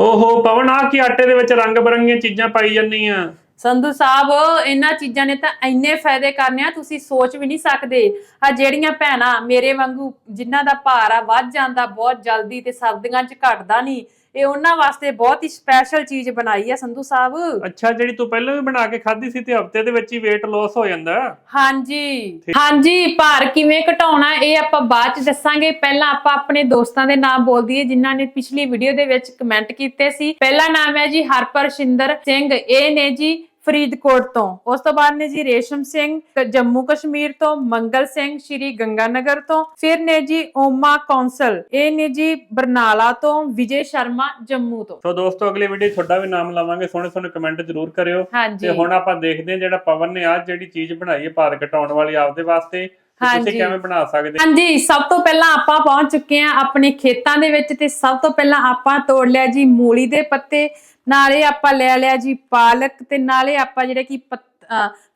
ਓਹੋ ਪਵਨ ਆ ਕੀ ਆਟੇ ਦੇ ਵਿੱਚ ਰੰਗ ਬਰੰਗੀਆਂ ਚੀਜ਼ਾਂ ਪਾਈ ਜਾਂਦੀਆਂ ਸੰਧੂ ਸਾਹਿਬ, ਇਹਨਾਂ ਚੀਜ਼ਾਂ ਨੇ ਤਾਂ ਇੰਨੇ ਫਾਇਦੇ ਕਰਨੇ ਆ, ਤੁਸੀਂ ਸੋਚ ਵੀ ਨਹੀਂ ਸਕਦੇ। ਆ ਜਿਹੜੀਆਂ ਭੈਣਾਂ ਮੇਰੇ ਵਾਂਗੂ ਜਿਨ੍ਹਾਂ ਦਾ ਭਾਰ ਆ, ਵੱਧ ਜਾਂਦਾ, ਬਹੁਤ ਜਲਦੀ ਤੇ ਸਰਦੀਆਂ 'ਚ ਘਟਦਾ ਨਹੀਂ। ਇਹ ਉਹਨਾਂ ਵਾਸਤੇ ਬਹੁਤ ਹੀ ਸਪੈਸ਼ਲ ਚੀਜ਼ ਬਣਾਈ ਆ ਸੰਧੂ ਸਾਹਿਬ। ਅੱਛਾ ਜਿਹੜੀ ਤੂੰ ਪਹਿਲਾਂ ਵੀ ਬਣਾ ਕੇ ਖਾਧੀ ਸੀ ਤੇ ਹਫ਼ਤੇ ਦੇ ਵਿੱਚ ਹੀ weight loss ਹੋ ਜਾਂਦਾ। ਹਾਂਜੀ। ਹਾਂਜੀ ਭਾਰ ਕਿਵੇਂ ਘਟਾਉਣਾ ਇਹ ਆਪਾਂ ਬਾਅਦ ਚ ਦੱਸਾਂਗੇ। ਪਹਿਲਾਂ ਆਪਾਂ ਆਪਣੇ ਦੋਸਤਾਂ ਦੇ ਨਾਮ ਬੋਲ ਦਈਏ ਜਿਨ੍ਹਾਂ ਨੇ ਪਿਛਲੀ ਵੀਡੀਓ ਦੇ ਵਿੱਚ ਕਮੈਂਟ ਕੀਤੇ ਸੀ। ਪਹਿਲਾ ਨਾਮ ਹੈ ਜੀ ਹਰਪਰਸ਼ਿੰਦਰ ਸਿੰਘ। ਇਹ ਨੇ ਜੀ ਫਰੀਦਕੋਟ ਤੋਂ। ਉਸ ਤੋਂ ਬਾਅਦ ਨੇ ਜੀ ਰੇਸ਼ਮ ਸਿੰਘ ਜੰਮੂ ਕਸ਼ਮੀਰ ਤੋਂ ਮੰਗਲ ਸਿੰਘ ਸ਼੍ਰੀ ਗੰਗਾਨਗਰ ਤੋਂ। ਫਿਰ ਨੇ ਜੀ ਓਮਾ ਕੌਂਸਲ ਇਹ ਨੇ ਜੀ ਬਰਨਾਲਾ ਤੋਂ ਵਿਜੇ ਸ਼ਰਮਾ ਜੰਮੂ ਤੋਂ। ਸੋ ਦੋਸਤੋ ਅਗਲੀ ਵੀਡੀਓ ਤੁਹਾਡਾ ਵੀ ਨਾਮ ਲਾਵਾਂਗੇ। ਸੋਹਣੇ ਸੋਹਣੇ ਕਮੈਂਟ ਜ਼ਰੂਰ ਕਰਿਓ। ਤੇ ਹੁਣ ਆਪਾਂ ਦੇਖਦੇ ਹਾਂ ਜਿਹੜਾ ਪਵਨ ਨੇ ਆ ਜਿਹੜੀ ਚੀਜ਼ ਬਣਾਈ ਹੈ ਭਾਰ ਘਟਾਉਣ ਵਾਲੀ ਆਪਦੇ ਵਾਸਤੇ। ਤੁਸੀਂ ਕਿਵੇਂ ਬਣਾ ਸਕਦੇ? ਹਾਂਜੀ ਸਭ ਤੋਂ ਪਹਿਲਾਂ ਆਪਾਂ ਪਹੁੰਚ ਚੁੱਕੇ ਹਾਂ ਆਪਣੇ ਖੇਤਾਂ ਦੇ ਵਿੱਚ ਤੇ ਸਭ ਤੋਂ ਪਹਿਲਾਂ ਆਪਾਂ ਤੋੜ ਲਿਆ ਜੀ ਮੂਲੀ ਦੇ ਪੱਤੇ ਨਾਲੇ ਆਪਾਂ ਲੈ ਲਿਆ ਜੀ ਪਾਲਕ ਤੇ ਨਾਲੇ ਆਪਾਂ ਜਿਹੜੇ ਕਿ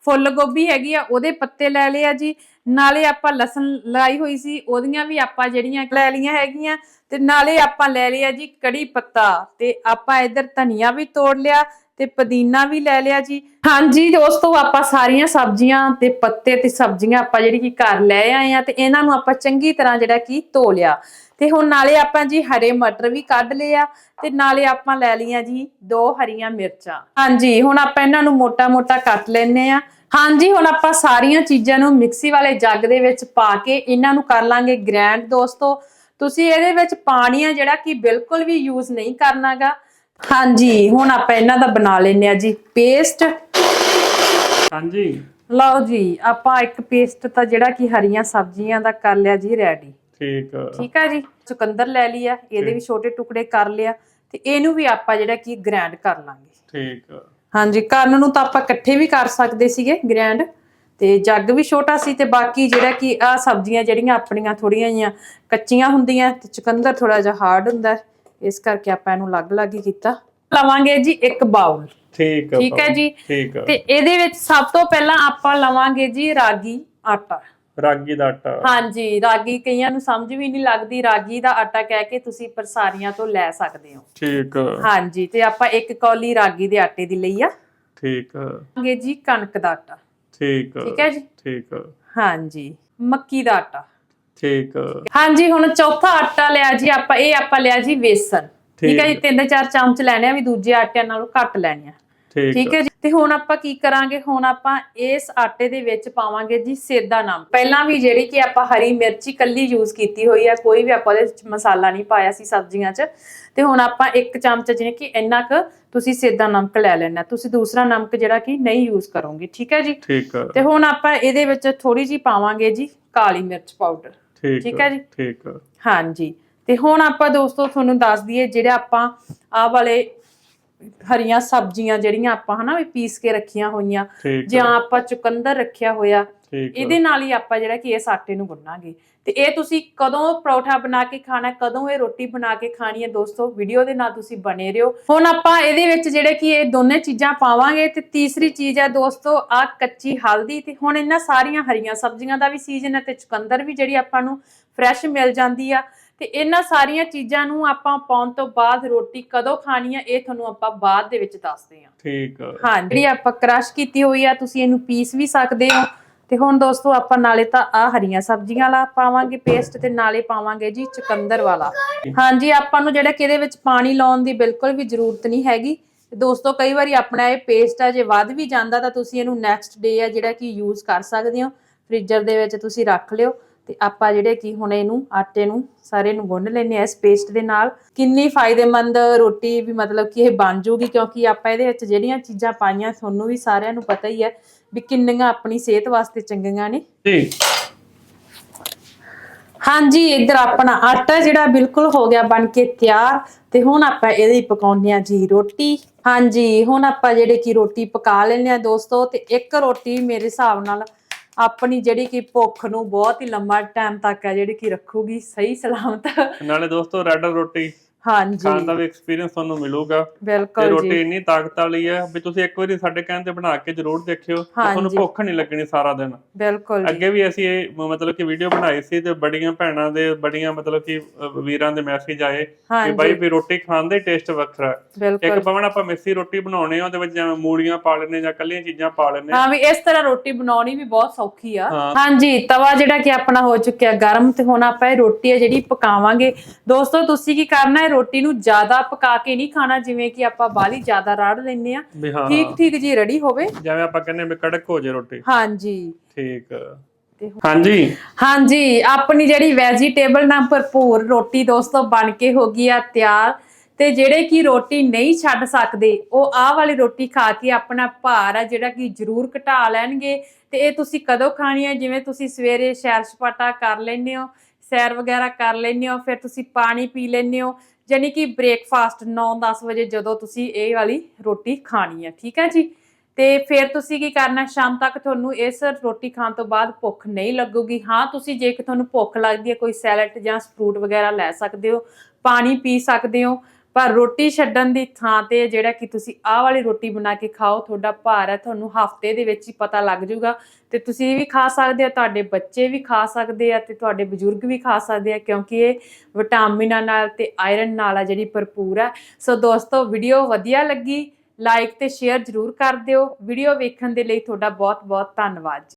ਫੁੱਲ ਗੋਭੀ ਹੈਗੀ ਆ ਉਹਦੇ ਪੱਤੇ ਲੈ ਲਿਆ ਜੀ। ਨਾਲੇ ਆਪਾਂ ਲਸਣ ਲਾਈ ਹੋਈ ਸੀ ਉਹਦੀਆਂ ਵੀ ਆਪਾਂ ਜਿਹੜੀਆਂ ਲੈ ਲਈਆਂ ਹੈਗੀਆਂ ਤੇ ਨਾਲੇ ਆਪਾਂ ਲੈ ਲਿਆ ਜੀ ਕੜੀ ਪੱਤਾ ਤੇ ਆਪਾਂ ਇੱਧਰ ਧਨੀਆ ਵੀ ਤੋੜ ਲਿਆ ਤੇ ਪੁਦੀਨਾ ਵੀ ਲੈ ਲਿਆ ਜੀ। ਹਾਂਜੀ ਦੋਸਤੋ ਆਪਾਂ ਸਾਰੀਆਂ ਸਬਜ਼ੀਆਂ ਤੇ ਪੱਤੇ ਤੇ ਸਬਜ਼ੀਆਂ ਆਪਾਂ ਜਿਹੜੀ ਕਿ ਘਰ ਲੈ ਆਏ ਆ ਤੇ ਇਹਨਾਂ ਨੂੰ ਆਪਾਂ ਚੰਗੀ ਤਰ੍ਹਾਂ ਜਿਹੜਾ ਕਿ ਧੋ ਲਿਆ। ਤੇ ਹੁਣ ਨਾਲੇ ਆਪਾਂ ਜੀ ਹਰੇ ਮਟਰ ਵੀ ਕੱਢ ਲਏ ਆ ਤੇ ਨਾਲੇ ਆਪਾਂ ਲੈ ਲਈਆਂ ਜੀ ਦੋ ਹਰੀਆਂ ਮਿਰਚਾਂ। ਹਾਂਜੀ, ਹੁਣ ਆਪਾਂ ਇਹਨਾਂ ਨੂੰ ਮੋਟਾ-ਮੋਟਾ ਕੱਟ ਲੈਨੇ ਆ। ਹਾਂਜੀ, ਹੁਣ ਆਪਾਂ ਸਾਰੀਆਂ ਚੀਜ਼ਾਂ ਨੂੰ ਮਿਕਸੀ ਵਾਲੇ ਜੱਗ ਦੇ ਵਿੱਚ ਪਾ ਕੇ ਇਹਨਾਂ ਨੂੰ ਕਰ ਲਾਂਗੇ ਗ੍ਰੈਂਡ ਦੋਸਤੋ। ਤੁਸੀਂ ਇਹਦੇ ਵਿੱਚ ਪਾਣੀ ਆ ਜਿਹੜਾ ਕਿ ਬਿਲਕੁਲ ਵੀ ਯੂਜ਼ ਨਹੀਂ ਕਰਨਾਗਾ। ਹਾਂਜੀ ਹੁਣ ਆਪਾਂ ਇਹਨਾਂ ਦਾ ਬਣਾ ਲੈਨੇ ਆ ਜੀ। ਪੇਸਟ। ਹਾਂਜੀ। ਲਓ ਜੀ ਆਪਾਂ ਇੱਕ ਪੇਸਟ ਤਾਂ ਜਿਹੜਾ ਕਿ ਹਰੀਆਂ ਸਬਜ਼ੀਆਂ ਦਾ ਕਰ ਲਿਆ ਜੀ ਰੈਡੀ ਠੀਕ। ਠੀਕ ਆ ਜੀ? ਚੁਕੰਦਰ ਲੈ ਲਈ ਆ ਇਹਦੇ ਵੀ ਛੋਟੇ ਟੁਕੜੇ ਕਰ ਲਿਆ ਤੇ ਇਹਨੂੰ ਵੀ ਆਪਾਂ ਜਿਹੜਾ ਕਿ ਗ੍ਰੈਂਡ ਕਰ ਲਾਂਗੇ। ਠੀਕ। ਹਾਂਜੀ ਕਰਨ ਨੂੰ ਤਾਂ ਆਪਾਂ ਇਕੱਠੇ ਵੀ ਕਰ ਸਕਦੇ ਸੀਗੇ ਗ੍ਰੈਂਡ ਤੇ ਜੱਗ ਵੀ ਛੋਟਾ ਸੀ ਤੇ ਬਾਕੀ ਜਿਹੜਾ ਕਿ ਆ ਸਬਜ਼ੀਆਂ ਜਿਹੜੀਆਂ ਆਪਣੀਆਂ ਥੋੜੀਆਂ ਜੀਆਂ ਕੱਚੀਆਂ ਹੁੰਦੀਆਂ ਤੇ ਚੁਕੰਦਰ ਥੋੜਾ ਜਿਹਾ ਹਾਰਡ ਹੁੰਦਾ। ਇਸ ਕਰਕੇ ਆਪਾਂ ਇਹਨੂੰ ਅਲੱਗ-ਅਲੱਗ ਹੀ ਕੀਤਾ। ਲਵਾਂਗੇ ਜੀ ਇੱਕ ਬਾਉਲ ਠੀਕ ਠੀਕ ਹੈ ਜੀ? ਠੀਕ ਤੇ ਇਹਦੇ ਵਿੱਚ ਸਭ ਤੋਂ ਪਹਿਲਾਂ ਆਪਾਂ ਲਵਾਂਗੇ ਜੀ ਰਾਗੀ ਆਟਾ। ਰਾਗੀ ਦਾ ਆਟਾ। ਹਾਂਜੀ ਰਾਗੀ ਕਈਆਂ ਨੂੰ ਸਮਝ ਵੀ ਨਹੀਂ ਲੱਗਦੀ ਰਾਗੀ ਦਾ ਆਟਾ ਕਹਿ ਕੇ ਤੁਸੀਂ ਪਰਸਾਰੀਆਂ ਤੋਂ ਲੈ ਸਕਦੇ ਹੋ। ਠੀਕ ਹਾਂਜੀ ਤੇ ਆਪਾਂ ਇੱਕ ਕੌਲੀ ਰਾਗੀ ਦੇ ਆਟੇ ਦੀ ਲਈ ਆ। ਠੀਕ ਲਵਾਂਗੇ ਜੀ ਕਣਕ ਦਾ ਆਟਾ। ਠੀਕ ਠੀਕ ਹੈ ਜੀ? ਠੀਕ ਹਾਂਜੀ ਮੱਕੀ ਦਾ ਆਟਾ। ਠੀਕ। ਹਾਂਜੀ ਹੁਣ ਚੌਥਾ ਆਟਾ ਲਿਆ ਜੀ ਆਪਾਂ ਇਹ ਆਪਾਂ ਲਿਆ ਜੀ ਵੇਸਣ। ਠੀਕ ਹੈ ਜੀ। ਤਿੰਨ ਚਾਰ ਚਮਚ ਲੈਣੇ ਆ ਵੀ ਦੂਜੇ ਆਟਿਆਂ ਨਾਲੋਂ ਘੱਟ ਲੈਣੇ ਆ। ਠੀਕ ਹੈ ਜੀ ਤੇ ਹੁਣ ਆਪਾਂ ਕੀ ਕਰਾਂਗੇ ਹੁਣ ਆਪਾਂ ਇਸ ਆਟੇ ਦੇ ਵਿੱਚ ਪਾਵਾਂਗੇ ਜੀ ਸੇਦਾ ਨਮਕ। ਪਹਿਲਾਂ ਵੀ ਜਿਹੜੀ ਕਿ ਆਪਾਂ ਹਰੀ ਮਿਰਚੀ ਕੱਲੀ ਯੂਜ਼ ਕੀਤੀ ਹੋਈ ਆ ਕੋਈ ਵੀ ਆਪਾਂ ਉਹਦੇ ਵਿੱਚ ਮਸਾਲਾ ਨਹੀਂ ਪਾਇਆ ਸੀ ਸਬਜ਼ੀਆਂ 'ਚ। ਤੇ ਹੁਣ ਆਪਾਂ ਇੱਕ ਚਮਚ ਜਿਵੇਂ ਕਿ ਇੰਨਾ ਕੁ ਤੁਸੀਂ ਸੇਦਾ ਨਮਕ ਲੈ ਲੈਣਾ। ਤੁਸੀਂ ਦੂਸਰਾ ਨਮਕ ਜਿਹੜਾ ਕਿ ਨਹੀਂ ਯੂਜ਼ ਕਰੋਗੇ ਠੀਕ ਹੈ ਜੀ? ਠੀਕ ਤੇ ਹੁਣ ਆਪਾਂ ਇਹਦੇ ਵਿੱਚ ਥੋੜੀ ਜੀ ਪਾਵਾਂਗੇ ਜੀ ਕਾਲੀ ਮਿਰਚ ਪਾਊਡਰ। ਠੀਕ ਹੈ ਜੀ। ਠੀਕ ਹਾਂਜੀ। ਤੇ ਹੁਣ ਆਪਾਂ ਦੋਸਤੋ ਤੁਹਾਨੂੰ ਦੱਸ ਦਈਏ ਜਿਹੜਾ ਆਪਾਂ ਆਹ ਵਾਲੇ ਹਰੀਆਂ ਸਬਜ਼ੀਆਂ ਜਿਹੜੀਆਂ ਆਪਾਂ ਹਨਾ ਵੀ ਪੀਸ ਕੇ ਰੱਖੀਆਂ ਹੋਈਆਂ ਜਾਂ। ਆਪਾਂ ਚੁਕੰਦਰ ਰੱਖਿਆ ਹੋਇਆ ਠੀਕ ਇਹਦੇ ਨਾਲ ਹੀ ਆਪਾਂ ਜਿਹੜਾ ਕਿ ਇਸ ਆਟੇ ਨੂੰ ਗੁੰਨਾਂਗੇ। ਤੇ ਇਹ ਤੁਸੀਂ ਕਦੋਂ ਪਰੌਠਾ ਬਣਾ ਕੇ ਖਾਣਾ ਕਦੋਂ ਇਹ ਰੋਟੀ ਬਣਾ ਕੇ ਖਾਣੀ ਹੈ ਦੋਸਤੋ ਵੀਡੀਓ ਦੇ ਨਾਲ ਤੁਸੀਂ ਬਣੇ ਰਹੋ। ਹੁਣ ਆਪਾਂ ਇਹਦੇ ਵਿੱਚ ਜਿਹੜੇ ਕਿ ਇਹ ਦੋਨੇ ਚੀਜ਼ਾਂ ਪਾਵਾਂਗੇ ਤੇ ਤੀਸਰੀ ਚੀਜ਼ ਹੈ ਦੋਸਤੋ ਆ ਕੱਚੀ ਹਲਦੀ ਤੇ ਹੁਣ ਇਹਨਾਂ ਸਾਰੀਆਂ ਹਰੀਆਂ ਸਬਜ਼ੀਆਂ ਦਾ ਵੀ ਸੀਜ਼ਨ ਹੈ ਤੇ ਚੁਕੰਦਰ ਵੀ ਜਿਹੜੀ ਆਪਾਂ ਨੂੰ ਫਰੈਸ਼ ਮਿਲ ਜਾਂਦੀ ਆ। ਤੇ ਇਹਨਾਂ ਸਾਰੀਆਂ ਚੀਜ਼ਾਂ ਨੂੰ ਆਪਾਂ ਪਾਉਣ ਤੋਂ ਬਾਅਦ ਰੋਟੀ ਕਦੋਂ ਖਾਣੀ ਆ ਇਹ ਤੁਹਾਨੂੰ ਆਪਾਂ ਬਾਅਦ ਦੇ ਵਿੱਚ ਦੱਸਦੇ ਹਾਂ। ਠੀਕ ਹਾਂ ਜਿਹੜੀ ਆਪਾਂ ਕ੍ਰਸ਼ ਕੀਤੀ ਹੋਈ ਆ ਤੁਸੀਂ ਇਹਨੂੰ ਪੀਸ ਵੀ ਸਕਦੇ ਹੋ। ਤੇ ਹੁਣ ਦੋਸਤੋ ਆਪਾਂ ਨਾਲੇ ਤਾਂ ਆ ਹਰੀਆਂ ਸਬਜ਼ੀਆਂ ਵਾਲਾ ਪਾਵਾਂਗੇ ਪੇਸਟ ਤੇ ਨਾਲੇ ਪਾਵਾਂਗੇ ਜੀ ਚੁਕੰਦਰ ਵਾਲਾ। ਹਾਂਜੀ, ਆਪਾਂ ਨੂੰ ਜਿਹੜਾ ਕਿ ਇਹਦੇ ਵਿੱਚ ਪਾਣੀ ਲਾਉਣ ਦੀ ਬਿਲਕੁਲ ਵੀ ਜ਼ਰੂਰਤ ਨਹੀਂ ਹੈਗੀ। ਦੋਸਤੋ, ਕਈ ਵਾਰੀ ਆਪਣਾ ਇਹ ਪੇਸਟ ਆ, ਜੇ ਵੱਧ ਵੀ ਜਾਂਦਾ ਤਾਂ ਤੁਸੀਂ ਇਹਨੂੰ ਨੈਕਸਟ ਡੇ ਆ ਜਿਹੜਾ ਕਿ ਯੂਜ਼ ਕਰ ਸਕਦੇ ਹੋ। ਫ੍ਰੀਜ਼ਰ ਦੇ ਵਿੱਚ ਤੁਸੀਂ ਰੱਖ ਲਿਓ। ਤੇ ਆਪਾਂ ਜਿਹੜੇ ਕੀ ਹੁਣ ਇਹਨੂੰ ਆਟੇ ਨੂੰ ਸਾਰੇ ਨੂੰ ਗੁੰਨ ਲੈਨੇ ਆ ਇਸ ਪੇਸਟ ਦੇ ਨਾਲ। ਕਿੰਨੀ ਫਾਇਦੇਮੰਦ ਰੋਟੀ ਵੀ ਮਤਲਬ ਕਿ ਇਹ ਬਣ ਜੂਗੀ ਕਿਉਂਕਿ ਆਪਾਂ ਇਹਦੇ ਵਿੱਚ ਜਿਹੜੀਆਂ ਚੀਜ਼ਾਂ ਪਾਈਆਂ ਤੁਹਾਨੂੰ ਵੀ ਸਾਰਿਆਂ ਨੂੰ ਪਤਾ ਹੀ ਹੈ ਵੀ ਕਿੰਨੀਆਂ ਆਪਣੀ ਸਿਹਤ ਵਾਸਤੇ ਚੰਗੀਆਂ ਨੇ। ਜੀ। ਹਾਂਜੀ ਇੱਧਰ ਆਪਣਾ ਆਟਾ ਜਿਹੜਾ ਬਿਲਕੁਲ ਹੋ ਗਿਆ ਬਣ ਕੇ ਤਿਆਰ ਤੇ ਹੁਣ ਆਪਾਂ ਇਹਦੀ ਪਕਾਉਂਦੇ ਆ ਜੀ ਰੋਟੀ। ਹਾਂਜੀ ਹੁਣ ਆਪਾਂ ਜਿਹੜੇ ਕੀ ਰੋਟੀ ਪਕਾ ਲੈਂਦੇ ਆ ਦੋਸਤੋ ਤੇ ਇੱਕ ਰੋਟੀ ਮੇਰੇ ਹਿਸਾਬ ਨਾਲ ਆਪਣੀ ਜਿਹੜੀ ਕਿ ਭੁੱਖ ਨੂੰ ਬਹੁਤ ਹੀ ਲੰਮਾ ਟਾਈਮ ਤੱਕ ਹੈ, ਜਿਹੜੀ ਕਿ ਰੱਖੂਗੀ, ਸਹੀ ਸਲਾਮਤ। ਨਾਲੇ ਦੋਸਤੋ ਰੈਡ ਰੋਟੀ ਹਾਂਜੀ। ਖਾਣ ਦਾ ਵੀ ਐਕਸਪੀਰੀਅੰਸ ਤੁਹਾਨੂੰ ਮਿਲੂਗਾ। ਬਿਲਕੁਲ ਰੋਟੀ ਜੀ। ਇੰਨੀ ਤਾਕਤ ਵਾਲੀ ਹੈ ਵੀ ਤੁਸੀਂ ਇੱਕ ਵਾਰੀ ਸਾਡੇ ਕਹਿਣ ਤੇ ਬਣਾ ਕੇ ਜ਼ਰੂਰ ਦੇਖਿਓ ਤੁਹਾਨੂੰ। ਭੁੱਖ ਨਹੀਂ ਲੱਗਣੀ ਸਾਰਾ ਦਿਨ। ਬਿਲਕੁਲ ਜੀ। ਅੱਗੇ ਵੀ ਅਸੀਂ ਇਹ ਮਤਲਬ ਕਿ ਵੀਡੀਓ ਬਣਾਈ ਸੀ ਤੇ ਬੜੀਆਂ ਭੈਣਾਂ ਦੇ ਬੜੀਆਂ ਮਤਲਬ ਕਿ ਵੀਰਾਂ ਦੇ ਮੈਸੇਜ ਆਏ ਕਿ ਬਾਈ ਵੀ ਰੋਟੀ ਖਾਣ ਦਾ ਟੇਸਟ ਵੱਖਰਾ। ਇੱਕ ਪਵਨ ਆਪਾਂ ਮਿੱਸੀ ਰੋਟੀ ਬਣਾਉਣੇ ਆ ਉਹਦੇ ਵਿੱਚ ਜਿਵੇਂ ਮੂਲੀਆਂ ਪਾ ਲੈਣੇ ਜਾਂ ਕੱਲੀਆਂ ਚੀਜ਼ਾਂ ਪਾ ਲੈਣੇ ਹਾਂ ਵੀ ਇਸ ਤਰ੍ਹਾਂ ਰੋਟੀ ਬਣਾਉਣੀ ਵੀ ਬਹੁਤ ਸੌਖੀ ਆ। ਹਾਂਜੀ ਤਵਾ ਜਿਹੜਾ ਕਿ ਆਪਣਾ ਹੋ ਚੁੱਕਿਆ ਗਰਮ ਤੇ ਹੁਣ ਆਪਾਂ ਇਹ ਰੋਟੀ ਹੈ ਜਿਹੜੀ ਪਕਾਵਾਂਗੇ। ਦੋਸਤੋ ਤੁਸੀਂ ਕੀ ਕਰਨਾ? ਹੈ ਰੋਟੀ ਨੂੰ ਜ਼ਿਆਦਾ ਪਕਾ ਕੇ ਨਹੀਂ ਖਾਣਾ ਜਿਵੇਂ ਕਿ ਆਪਾਂ ਬਾਲੀ ਜ਼ਿਆਦਾ ਰਾੜ ਲੈਂਦੇ ਆ ਵੀ ਹਾਂ। ਠੀਕ ਠੀਕ ਜੀ ਰੈਡੀ ਹੋਵੇ। ਜਿਵੇਂ ਆਪਾਂ ਕਹਿੰਦੇ ਵੀ ਕੜਕ ਹੋ ਜੇ ਰੋਟੀ। ਹਾਂਜੀ। ਠੀਕ। ਤੇ ਹਾਂਜੀ। ਹਾਂਜੀ ਆਪਣੀ ਜਿਹੜੀ ਵੈਜੀਟੇਬਲ ਨਾਲ ਭਰਪੂਰ ਰੋਟੀ ਦੋਸਤੋ ਬਣ ਕੇ ਹੋ ਗਈ ਆ ਤਿਆਰ। ਤੇ ਜਿਹੜੇ ਕਿ ਰੋਟੀ ਨਹੀਂ ਛੱਡ ਸਕਦੇ ਉਹ ਆਹ ਵਾਲੀ ਰੋਟੀ ਖਾ ਕੇ ਆਪਣਾ ਭਾਰ ਆ ਜਿਹੜਾ ਕਿ ਜ਼ਰੂਰ ਘਟਾ ਲੈਣਗੇ। ਤੇ ਇਹ ਤੁਸੀਂ ਕਦੋਂ ਖਾਣੀ ਹੈ ਜਿਵੇਂ ਤੁਸੀਂ ਸਵੇਰੇ ਸੈਰ ਸਪਾਟਾ ਕਰ ਲੈਂਦੇ ਹੋ ਸੈਰ ਵਗੈਰਾ ਕਰ ਲੈਂਦੇ ਹੋ ਫਿਰ ਤੁਸੀਂ ਪਾਣੀ ਪੀ ਲੈਂਦੇ ਹੋ ਯਾਨੀ ਕਿ ਬ੍ਰੇਕਫਾਸਟ 9-10 ਵਜੇ ਜਦੋਂ ਤੁਸੀਂ ਇਹ ਵਾਲੀ ਰੋਟੀ ਖਾਣੀ ਹੈ ਠੀਕ ਹੈ ਜੀ? ਤੇ ਫਿਰ ਤੁਸੀਂ ਕੀ ਕਰਨਾ, ਸ਼ਾਮ ਤੱਕ ਤੁਹਾਨੂੰ ਇਸ ਰੋਟੀ ਖਾਣ ਤੋਂ ਬਾਅਦ ਭੁੱਖ ਨਹੀਂ ਲੱਗੂਗੀ। ਹਾਂ, ਤੁਸੀਂ ਜੇ ਕਿ ਤੁਹਾਨੂੰ ਭੁੱਖ ਲੱਗਦੀ ਹੈ, ਕੋਈ ਸੈਲਡ ਜਾਂ ਫਰੂਟ ਵਗੈਰਾ ਲੈ ਸਕਦੇ ਹੋ, ਪਾਣੀ ਪੀ ਸਕਦੇ ਹੋ ਪਰ ਰੋਟੀ ਛੱਡਣ ਦੀ ਥਾਂ ਤੇ ਜਿਹੜਾ ਕਿ ਤੁਸੀਂ ਆਹ ਵਾਲੀ ਰੋਟੀ ਬਣਾ ਕੇ ਖਾਓ, ਤੁਹਾਡਾ ਭਾਰ ਹੈ, ਤੁਹਾਨੂੰ ਹਫ਼ਤੇ ਦੇ ਵਿੱਚ ਹੀ ਪਤਾ ਲੱਗ ਜਾਊਗਾ ਤੇ ਤੁਸੀਂ ਵੀ ਖਾ ਸਕਦੇ ਆ ਤੁਹਾਡੇ ਬੱਚੇ ਵੀ ਖਾ ਸਕਦੇ ਆ ਤੇ ਤੁਹਾਡੇ ਬਜ਼ੁਰਗ ਵੀ ਖਾ ਸਕਦੇ ਆ ਕਿਉਂਕਿ ਇਹ ਵਿਟਾਮਿਨਾਂ ਨਾਲ ਤੇ ਆਇਰਨ ਨਾਲ ਆ ਜਿਹੜੀ ਭਰਪੂਰ ਆ। ਸੋ ਦੋਸਤੋ, ਵੀਡੀਓ ਵਧੀਆ ਲੱਗੀ, ਲਾਈਕ ਤੇ ਸ਼ੇਅਰ ਜ਼ਰੂਰ ਕਰ ਦਿਓ। ਵੀਡੀਓ ਵੇਖਣ ਦੇ ਲਈ ਤੁਹਾਡਾ ਬਹੁਤ ਬਹੁਤ ਧੰਨਵਾਦ ਜੀ।